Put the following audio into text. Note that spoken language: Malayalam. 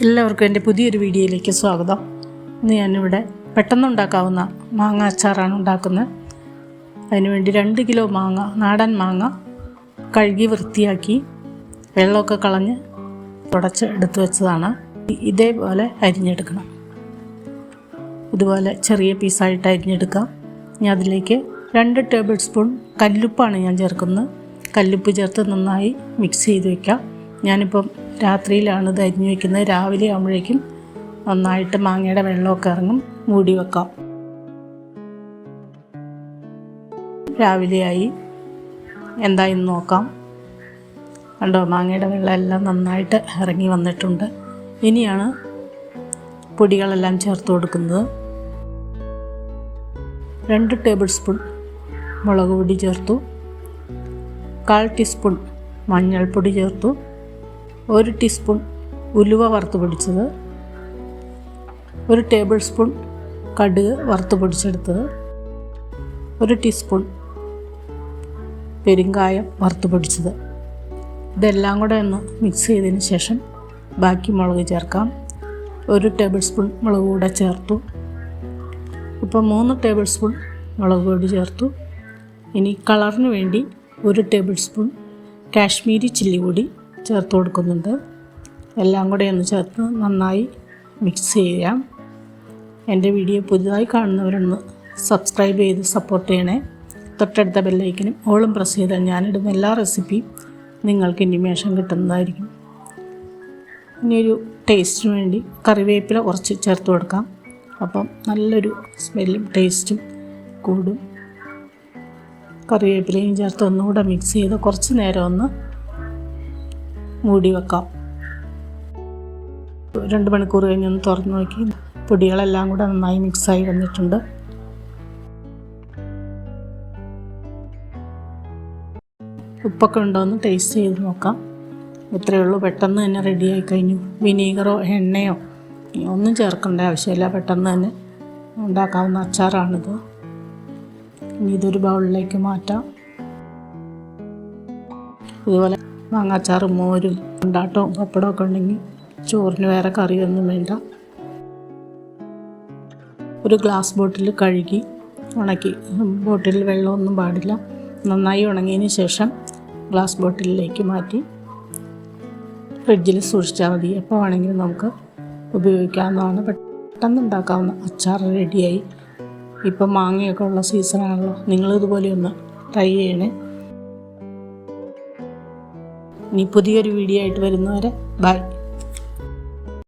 എല്ലാവർക്കും എന്റെ പുതിയൊരു വീഡിയോയിലേക്ക് സ്വാഗതം. ഇന്ന് ഞാനിവിടെ പെട്ടെന്നുണ്ടാക്കാവുന്ന മാങ്ങ അച്ചാറാണ് ഉണ്ടാക്കുന്നത്. അതിനുവേണ്ടി രണ്ട് കിലോ മാങ്ങ നാടൻ മാങ്ങ കഴുകി വൃത്തിയാക്കി വെള്ളമൊക്കെ കളഞ്ഞ് തുടച്ച് എടുത്തു വെച്ചതാണ്. ഇതേപോലെ അരിഞ്ഞെടുക്കണം. ഇതുപോലെ ചെറിയ പീസായിട്ട് അരിഞ്ഞെടുക്കാം. ഇനി അതിലേക്ക് രണ്ട് ടേബിൾ സ്പൂൺ കല്ലുപ്പാണ് ഞാൻ ചേർക്കുന്നത്. കല്ലുപ്പ് ചേർത്ത് നന്നായി മിക്സ് ചെയ്ത് വെക്കാം. ഞാനിപ്പം രാത്രിയിലാണ് ഇത് അരിഞ്ഞു വയ്ക്കുന്നത് രാവിലെ ആകുമ്പോഴേക്കും നന്നായിട്ട് മാങ്ങയുടെ വെള്ളമൊക്കെ ഇറങ്ങും. മൂടി വെക്കാം. രാവിലെയായി. എന്തായെന്ന് നോക്കാം. കണ്ടോ മാങ്ങയുടെ വെള്ളം എല്ലാം നന്നായിട്ട് ഇറങ്ങി വന്നിട്ടുണ്ട്. ഇനിയാണ് പൊടികളെല്ലാം ചേർത്ത് കൊടുക്കുന്നത്. രണ്ട് ടേബിൾ സ്പൂൺ മുളക് പൊടി ചേർത്തു. കാൽ ടീസ്പൂൺ മഞ്ഞൾപ്പൊടി ചേർത്തു. ഒരു ടീസ്പൂൺ ഉലുവ വറുത്ത് പൊടിച്ചത്. ഒരു ടേബിൾ സ്പൂൺ കടുക് വറുത്ത് പൊടിച്ചെടുത്തത്. ഒരു ടീസ്പൂൺ പെരുങ്കായം വറുത്ത് പൊടിച്ചത്. ഇതെല്ലാം കൂടെ ഒന്ന് മിക്സ് ചെയ്തതിന് ശേഷം ബാക്കി മുളക് ചേർക്കാം. ഒരു ടേബിൾ സ്പൂൺ മുളക് കൂടെ ചേർത്തു. ഇപ്പോൾ മൂന്ന് ടേബിൾ സ്പൂൺ മുളക് പൊടി ചേർത്തു. ഇനി കളറിന് വേണ്ടി ഒരു ടേബിൾ സ്പൂൺ കാശ്മീരി ചില്ലി പൊടി ചേർത്ത് കൊടുക്കുന്നുണ്ട്. എല്ലാം കൂടെ ഒന്ന് ചേർത്ത് നന്നായി മിക്സ് ചെയ്യാം. എന്റെ വീഡിയോ പുതുതായി കാണുന്നവരൊന്ന് സബ്സ്ക്രൈബ് ചെയ്ത് സപ്പോർട്ട് ചെയ്യണേ. തൊട്ടടുത്ത ബെല്ലൈക്കനും ഓളും പ്രസ് ചെയ്താൽ ഞാനിടുന്ന എല്ലാ റെസിപ്പിയും നിങ്ങൾക്ക് ഇൻഡിമേഷൻ കിട്ടുന്നതായിരിക്കും. ഇനിയൊരു ടേസ്റ്റിന് വേണ്ടി കറിവേപ്പില കുറച്ച് ചേർത്ത് കൊടുക്കാം. അപ്പം നല്ലൊരു സ്മെല്ലും ടേസ്റ്റും കൂടും. കറിവേപ്പിലയും ചേർത്ത് ഒന്നുകൂടെ മിക്സ് ചെയ്ത് കുറച്ച് നേരം ഒന്ന് മൂടി വെക്കാം. രണ്ട് മണിക്കൂർ കഴിഞ്ഞ് ഒന്ന് തുറന്ന് നോക്കി. പൊടികളെല്ലാം കൂടെ നന്നായി മിക്സായി വന്നിട്ടുണ്ട്. ഉപ്പൊക്കെ ഉണ്ടോയെന്ന് ടേസ്റ്റ് ചെയ്ത് നോക്കാം. ഇത്രയേ ഉള്ളൂ. പെട്ടെന്ന് തന്നെ റെഡിയായി കഴിഞ്ഞു. വിനീഗറോ എണ്ണയോ ഒന്നും ചേർക്കേണ്ട ആവശ്യമില്ല. പെട്ടെന്ന് തന്നെ ഉണ്ടാക്കാവുന്ന അച്ചാറാണിത്. ഇനി ഇതൊരു ബൗളിലേക്ക് മാറ്റാം. ഇതുപോലെ മാങ്ങാച്ചാറും മോരും ഉണ്ടാട്ടവും പപ്പടമൊക്കെ ഉണ്ടെങ്കിൽ ചോറിന് വേറെ കറിയൊന്നും വേണ്ട. ഒരു ഗ്ലാസ് ബോട്ടിൽ കഴുകി ഉണക്കി. ബോട്ടിൽ വെള്ളമൊന്നും പാടില്ല. നന്നായി ഉണങ്ങിയതിന് ശേഷം ഗ്ലാസ് ബോട്ടിലേക്ക് മാറ്റി ഫ്രിഡ്ജിൽ സൂക്ഷിച്ചാൽ മതി. എപ്പോൾ വേണമെങ്കിലും നമുക്ക് ഉപയോഗിക്കാവുന്നതാണ്. പെട്ടെന്ന് ഉണ്ടാക്കാവുന്ന അച്ചാർ റെഡിയായി. ഇപ്പം മാങ്ങയൊക്കെ ഉള്ള സീസണാണല്ലോ നിങ്ങളിതുപോലെ ഒന്ന് ട്രൈ ചെയ്യണേ. ഇനി പുതിയൊരു വീഡിയോ ആയിട്ട് വരുന്നവരെ ബൈ.